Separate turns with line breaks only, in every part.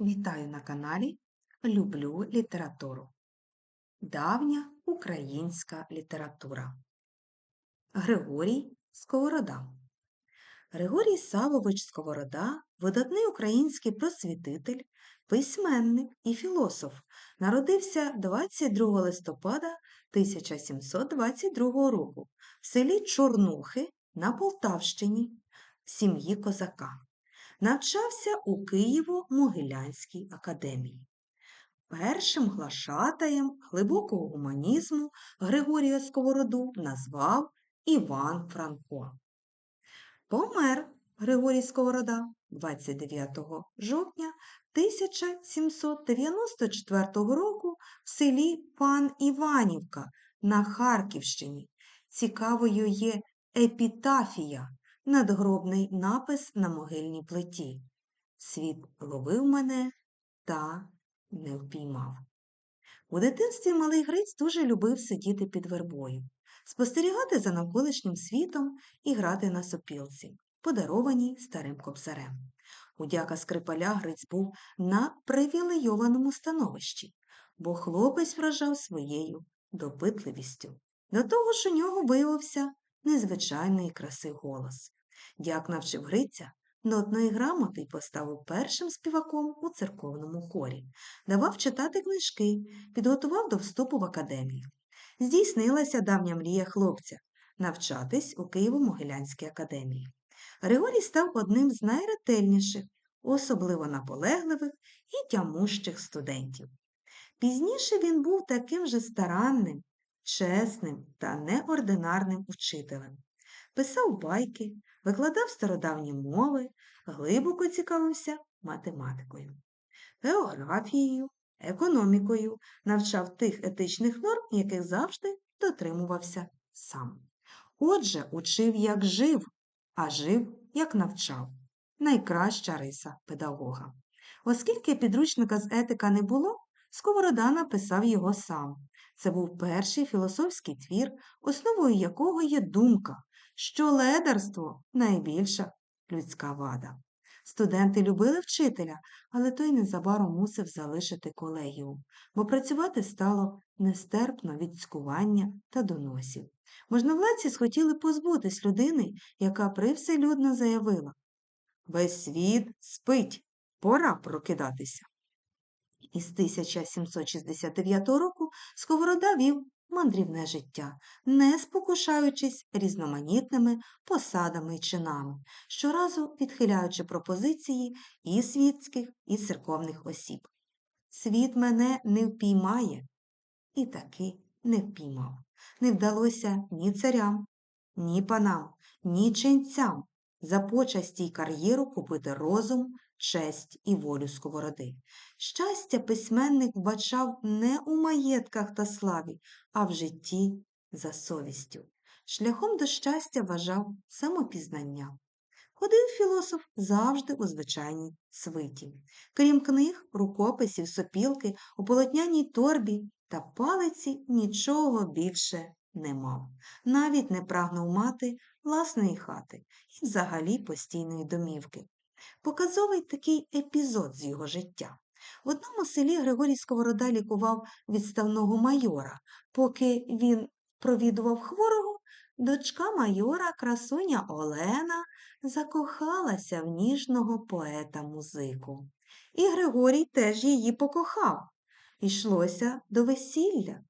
Вітаю на каналі Люблю літературу. Давня українська література. Григорій Сковорода. Григорій Савович Сковорода видатний український просвітитель, письменник і філософ. Народився 22 листопада 1722 року в селі Чорнухи на Полтавщині в сім'ї козака. Навчався у Києво-Могилянській академії. Першим глашатаєм глибокого гуманізму Григорія Сковороду назвав Іван Франко. Помер Григорій Сковорода 29 жовтня 1794 року в селі Пан Іванівка на Харківщині. Цікавою є епітафія надгробний напис на могильній плиті. Світ ловив мене та не впіймав. У дитинстві малий Гриць дуже любив сидіти під вербою, спостерігати за навколишнім світом і грати на сопілці, подарованій старим кобзарем. Удяка Скрипаля Гриць був на привілейованому становищі, бо хлопець вражав своєю допитливістю. До того ж у нього виявився незвичайної краси голос. Дяк навчив Гриця нотної грамоти й поставив першим співаком у церковному хорі, давав читати книжки, підготував до вступу в академію. Здійснилася давня мрія хлопця навчатись у Києво-Могилянській академії. Григорій став одним з найретельніших, особливо наполегливих і тямущих студентів. Пізніше він був таким же старанним, чесним та неординарним учителем. Писав байки, викладав стародавні мови, глибоко цікавився математикою, географією, економікою, навчав тих етичних норм, яких завжди дотримувався сам. Отже, учив, як жив, а жив, як навчав. Найкраща риса педагога. Оскільки підручника з етика не було, Сковорода написав його сам. Це був перший філософський твір, основою якого є думка, що ледарство найбільша людська вада. Студенти любили вчителя, але той незабаром мусив залишити колегіум, бо працювати стало нестерпно від цькування та доносів. Можновладці схотіли позбутись людини, яка привселюдно заявила Весь світ спить, пора прокидатися. Із 1769 року Сковорода вів мандрівне життя, не спокушаючись різноманітними посадами й чинами, щоразу відхиляючи пропозиції і світських, і церковних осіб. Світ мене не впіймає, і таки не впіймав. Не вдалося ні царям, ні панам, ні ченцям за почасті й кар'єру купити розум, честь і волю сковороди. Щастя письменник вбачав не у маєтках та славі, а в житті за совістю. Шляхом до щастя вважав самопізнання. Ходив філософ завжди у звичайній свиті. Крім книг, рукописів, сопілки, у полотняній торбі та палиці нічого більше не мав. Навіть не прагнув мати власної хати і взагалі постійної домівки. Показовий такий епізод з його життя. В одному селі Григорій Сковорода лікував відставного майора. Поки він провідував хворого, дочка майора, красуня Олена, закохалася в ніжного поета музику. І Григорій теж її покохав. Йшлося до весілля.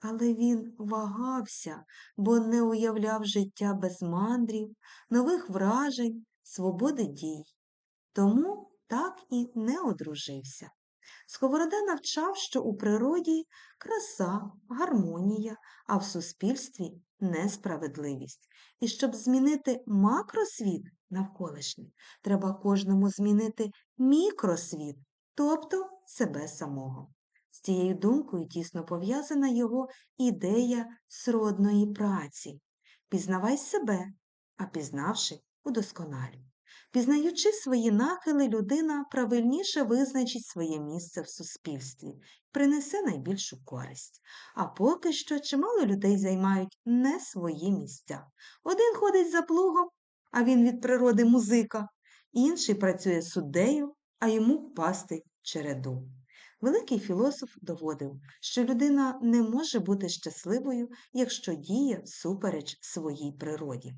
Але він вагався, бо не уявляв життя без мандрів, нових вражень, свободи дій. Тому так і не одружився. Сковорода навчав, що у природі краса, гармонія, а в суспільстві несправедливість. І щоб змінити макросвіт навколишній, треба кожному змінити мікросвіт, тобто себе самого. З цією думкою тісно пов'язана його ідея сродної праці. Пізнавай себе, а пізнавши, удосконалюй. Пізнаючи свої нахили, людина правильніше визначить своє місце в суспільстві принесе найбільшу користь. А поки що чимало людей займають не свої місця. Один ходить за плугом, а він від природи музика, інший працює суддею, а йому пасти череду. Великий філософ доводив, що людина не може бути щасливою, якщо діє всупереч своїй природі.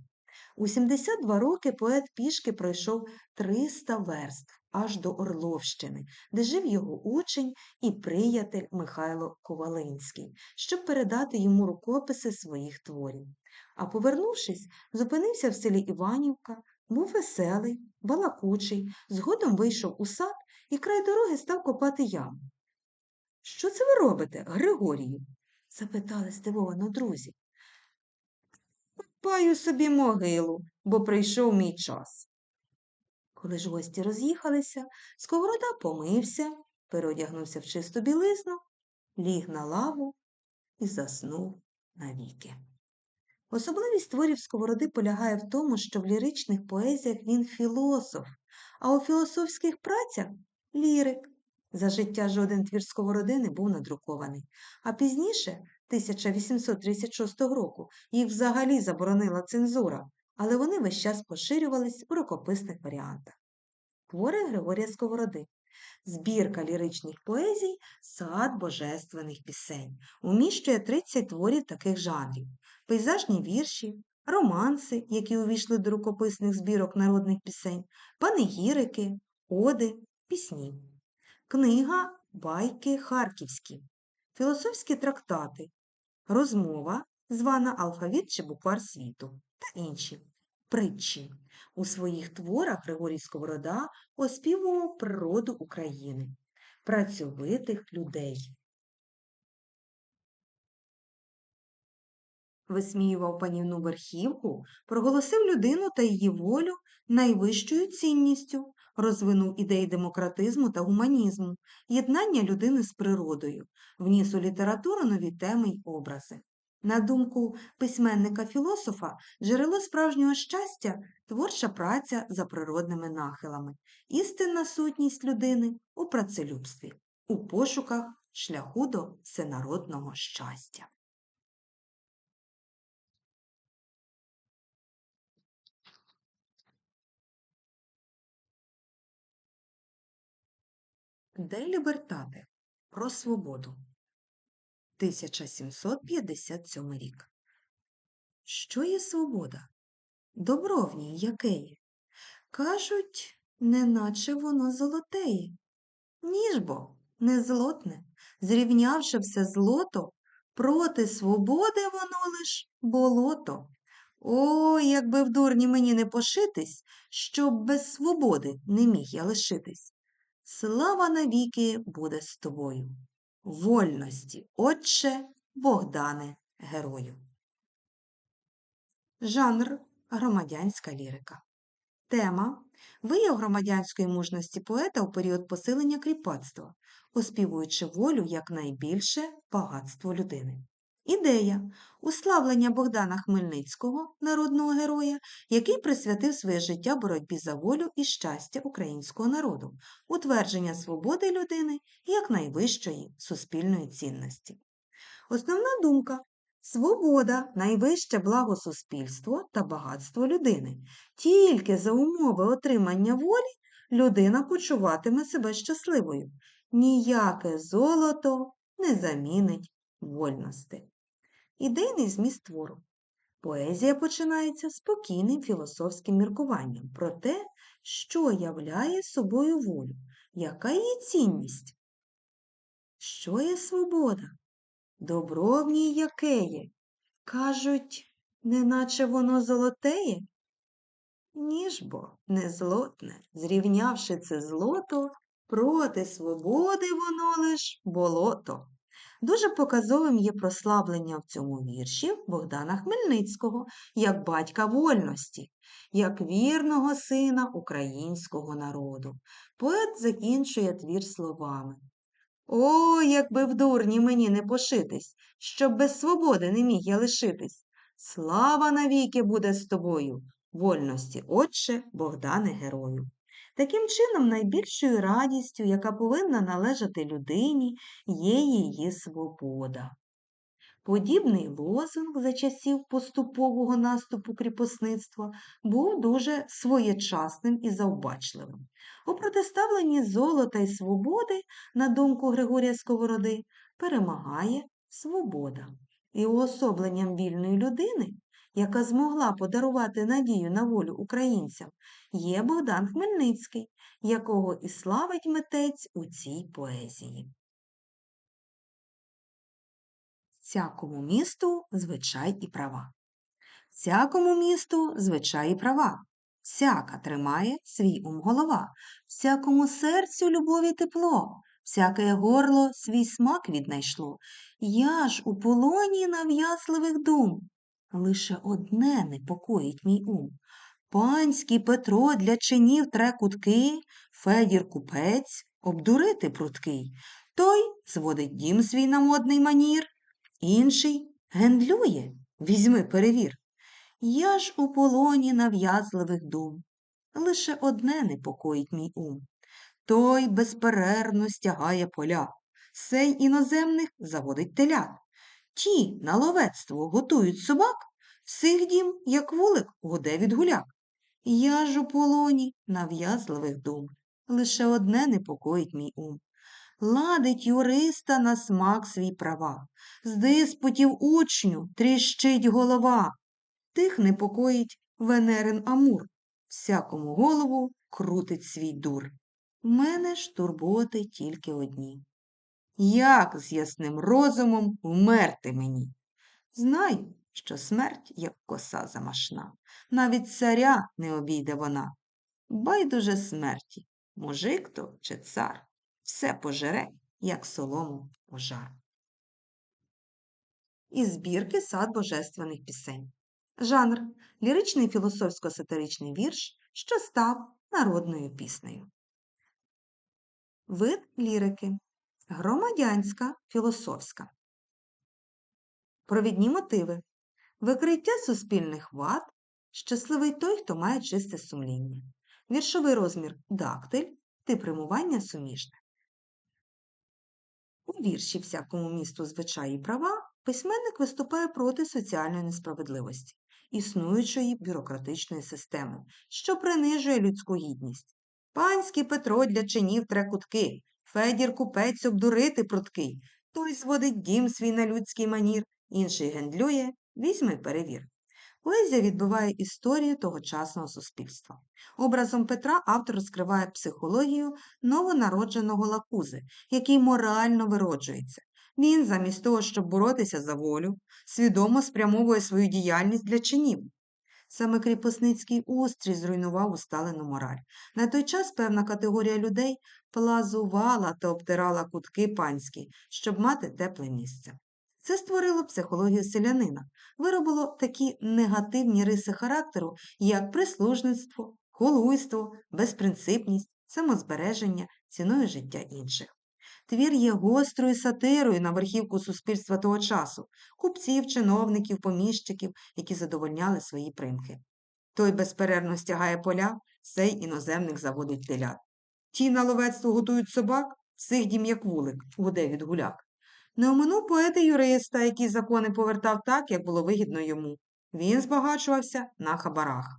У 72 роки поет пішки пройшов 300 верств аж до Орловщини, де жив його учень і приятель Михайло Ковалинський, щоб передати йому рукописи своїх творів. А повернувшись, зупинився в селі Іванівка, був веселий, балакучий, згодом вийшов у сад і край дороги став копати яму. Що це ви робите, Григорію? запитали здивовано друзі. Копаю собі могилу, бо прийшов мій час. Коли ж гості роз'їхалися, Сковорода помився, переодягнувся в чисту білизну, ліг на лаву і заснув навіки. Особливість творів Сковороди полягає в тому, що в ліричних поезіях він філософ, а у філософських працях лірик. За життя жоден твір Сковороди не був надрукований, а пізніше, 1836 року, їх взагалі заборонила цензура, але вони весь час поширювались у рукописних варіантах. Твори Григорія Сковороди. Збірка ліричних поезій Сад божественних пісень. Уміщує 30 творів таких жанрів пейзажні вірші, романси, які увійшли до рукописних збірок народних пісень, панегірики, оди, пісні. Книга Байки Харківські, філософські трактати, розмова, звана Алфавіт чи буквар світу та інші притчі. У своїх творах Григорій Сковорода оспівував природу України, працьовитих людей. Висміював панівну верхівку, проголосив людину та її волю найвищою цінністю, розвинув ідеї демократизму та гуманізму, єднання людини з природою, вніс у літературу нові теми й образи. На думку письменника-філософа, джерело справжнього щастя творча праця за природними нахилами, істинна сутність людини у працелюбстві, у пошуках шляху до всенародного щастя. Де Лібертати про свободу 1757 рік. Що є свобода? Добро в ній якеє? Кажуть, неначе воно золотеє. Ніж бо не злотне, зрівнявши все злото, проти свободи воно лиш болото. О, якби в дурні мені не пошитись, щоб без свободи не міг я лишитись. Слава навіки буде з тобою. Вольності, Отче Богдане Герою. Жанр громадянська лірика. Тема вияв громадянської мужності поета у період посилення кріпацтва, оспівуючи волю як найбільше багатство людини. Ідея уславлення Богдана Хмельницького, народного героя, який присвятив своє життя боротьбі за волю і щастя українського народу, утвердження свободи людини як найвищої суспільної цінності. Основна думка свобода найвище благо суспільство та багатство людини. Тільки за умови отримання волі людина почуватиме себе щасливою. Ніяке золото не замінить вольності. Ідейний зміст твору. Поезія починається спокійним філософським міркуванням про те, що являє собою волю, яка її цінність, що є свобода, добро в ній яке є. Кажуть, неначе воно золотеє? Ніж бо не злотне, зрівнявши це злото, проти свободи воно лиш болото. Дуже показовим є прославлення в цьому вірші Богдана Хмельницького як батька вольності, як вірного сина українського народу. Поет закінчує твір словами. О, якби в дурні мені не пошитись, щоб без свободи не міг я лишитись. Слава навіки буде з тобою, вольності, Отче, Богдане Герою. Таким чином, найбільшою радістю, яка повинна належати людині, є її свобода. Подібний лозунг за часів поступового наступу кріпосництва був дуже своєчасним і завбачливим. У протиставленні золота й свободи, на думку Григорія Сковороди, перемагає свобода. І уособленням вільної людини, яка змогла подарувати надію на волю українцям, є Богдан Хмельницький, якого і славить митець у цій поезії. Всякому місту звичай і права. Всякому місту звичай і права. Всяка тримає свій ум голова, всякому серцю любові тепло, всяке горло свій смак віднайшло. Я ж у полоні нав'язливих дум. Лише одне непокоїть мій ум. Панський Петро для чинів тре кутки, Федір купець, обдурити пруткий. Той зводить дім свій на модний манір, інший гендлює, візьми перевір. Я ж у полоні нав'язливих дум. Лише одне непокоїть мій ум. Той безперервно стягає поля, сей іноземних заводить телят. Ті на ловецтво готують собак, всіх дім, як вулик, гуде від гуляк. Я ж у полоні нав'язливих дум. Лише одне непокоїть мій ум. Ладить юриста на смак свій права, з диспутів учню тріщить голова. Тих непокоїть Венерин Амур, всякому голову крутить свій дур. В мене ж турботи тільки одні. Як з ясним розумом вмерти мені? Знай, що смерть, як коса замашна, навіть царя не обійде вона. Байдуже смерті, мужик то чи цар, все пожере, як солому пожар. Із збірки сад божественних пісень. Жанр ліричний філософсько-сатиричний вірш, що став народною піснею. Вид лірики. Громадянська філософська. Провідні мотиви. Викриття суспільних вад. Щасливий той, хто має чисте сумління. Віршовий розмір дактиль, тип римування суміжне. У вірші всякому місту звичаї права письменник виступає проти соціальної несправедливості, існуючої бюрократичної системи, що принижує людську гідність. Панський Петро для чинів тре кутки, Федір купець обдурити пруткий, той зводить дім свій на людський манір, інший гендлює, візьми перевір. Поезія відбиває історію тогочасного суспільства. Образом Петра автор розкриває психологію новонародженого лакузи, який морально вироджується. Він, замість того, щоб боротися за волю, свідомо спрямовує свою діяльність для чинів. Саме кріпосницький устрій зруйнував усталену мораль. На той час певна категорія людей плазувала та обтирала кутки панські, щоб мати тепле місце. Це створило психологію селянина, виробило такі негативні риси характеру, як прислужництво, холуйство, безпринципність, самозбереження ціною життя інших. Твір є гострою сатирою на верхівку суспільства того часу, купців, чиновників, поміщиків, які задовольняли свої примхи. Той безперервно стягає поля, цей іноземник заводить телят. Ті на ловецтво готують собак, всіх дім як вулик, гуде від гуляк. Не оминув поета юриста, який закони повертав так, як було вигідно йому. Він збагачувався на хабарах.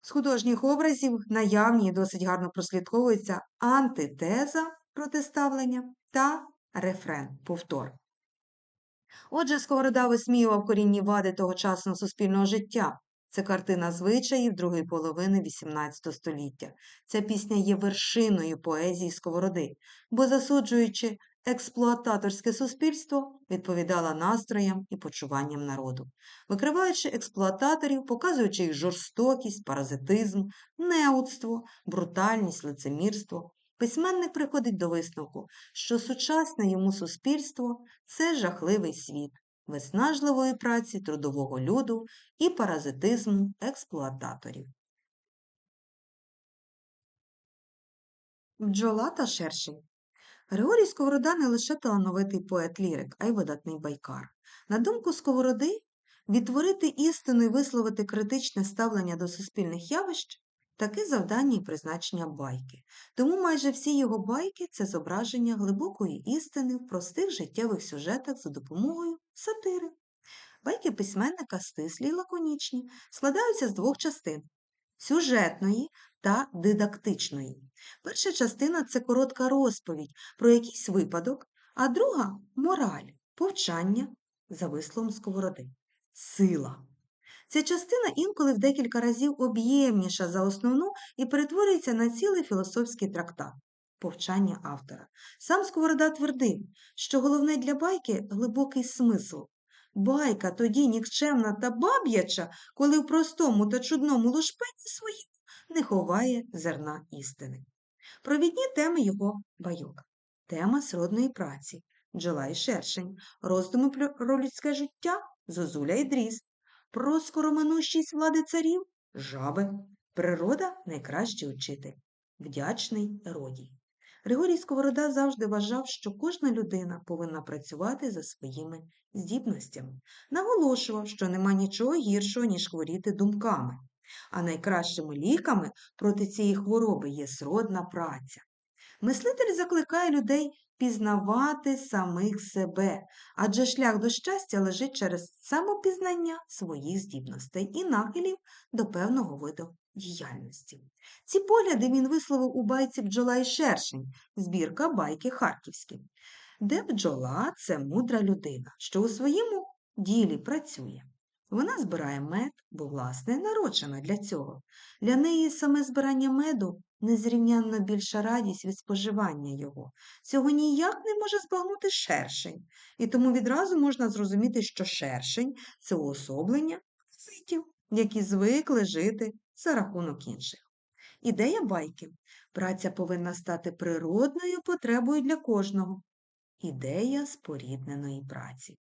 З художніх образів наявні досить гарно прослідковується антитеза протиставлення та рефрен повтор. Отже, Сковорода висміював корінні вади тогочасного суспільного життя. Це картина звичаїв другої половини XVIII століття. Ця пісня є вершиною поезії Сковороди, бо, засуджуючи експлуататорське суспільство, відповідала настроям і почуванням народу, викриваючи експлуататорів, показуючи їх жорстокість, паразитизм, неудство, брутальність, лицемірство. Письменник приходить до висновку, що сучасне йому суспільство це жахливий світ виснажливої праці трудового люду і паразитизму експлуататорів. Бджола та шершень Григорій Сковорода не лише талановитий поет-лірик, а й видатний байкар. На думку Сковороди, відтворити істину і висловити критичне ставлення до суспільних явищ Таке завдання і призначення байки. Тому майже всі його байки це зображення глибокої істини в простих життєвих сюжетах за допомогою сатири. Байки письменника стислі й лаконічні, складаються з двох частин сюжетної та дидактичної. Перша частина це коротка розповідь про якийсь випадок, а друга мораль, повчання за висловом сковороди. Сила. Ця частина інколи в декілька разів об'ємніша за основну і перетворюється на цілий філософський трактат. Повчання автора. Сам Сковорода твердив, що головне для байки глибокий смисл. Байка тоді нікчемна та баб'яча, коли в простому та чудному лушпені своїм не ховає зерна істини. Провідні теми його байок. Тема сродної праці, бджола і шершень, роздуми про людське життя, зозуля і дріст, про скороминущість влади царів, жаби, природа найкращий учитель, вдячний родій. Григорій Сковорода завжди вважав, що кожна людина повинна працювати за своїми здібностями. Наголошував, що нема нічого гіршого, ніж хворіти думками, а найкращими ліками проти цієї хвороби є сродна праця. Мислитель закликає людей пізнавати самих себе, адже шлях до щастя лежить через самопізнання своїх здібностей і нахилів до певного виду діяльності. Ці погляди він висловив у байці бджола і шершень, збірка байки Харківські, де бджола це мудра людина, що у своєму ділі працює. Вона збирає мед, бо, власне, народжена для цього. Для неї саме збирання меду незрівнянно більша радість від споживання його. Цього ніяк не може збагнути шершень, і тому відразу можна зрозуміти, що шершень це уособлення ситів, які звикли жити за рахунок інших. Ідея байки. Праця повинна стати природною потребою для кожного. Ідея спорідненої праці.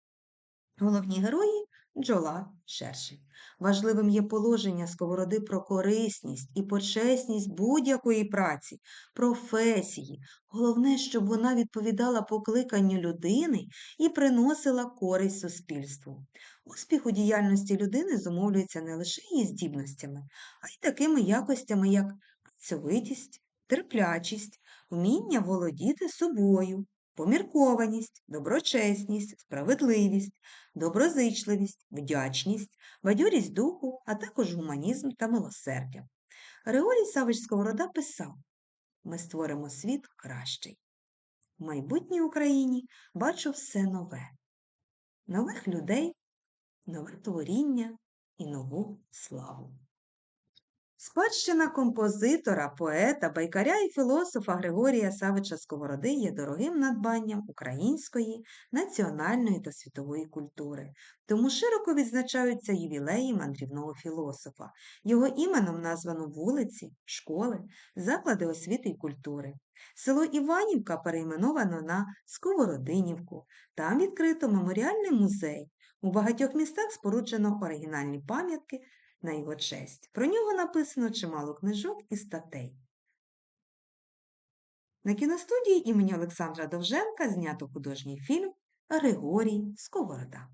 Головні герої бджола шершень. Важливим є положення сковороди про корисність і почесність будь-якої праці, професії. Головне, щоб вона відповідала покликанню людини і приносила користь суспільству. Успіх у діяльності людини зумовлюється не лише її здібностями, а й такими якостями, як працьовитість, терплячість, вміння володіти собою, поміркованість, доброчесність, справедливість, доброзичливість, вдячність, бадьорість духу, а також гуманізм та милосердя. Григорій Савич Сковорода писав Ми створимо світ кращий. В майбутній Україні бачу все нове, нових людей, нове творіння і нову славу. Спадщина композитора, поета, байкаря і філософа Григорія Савича Сковороди є дорогим надбанням української, національної та світової культури, тому широко відзначаються ювілеї мандрівного філософа. Його іменом названо вулиці, школи, заклади освіти і культури. Село Іванівка перейменовано на Сковородинівку. Там відкрито меморіальний музей. У багатьох містах споруджено оригінальні пам'ятки на його честь. Про нього написано чимало книжок і статей. На кіностудії імені Олександра Довженка знято художній фільм Григорій Сковорода.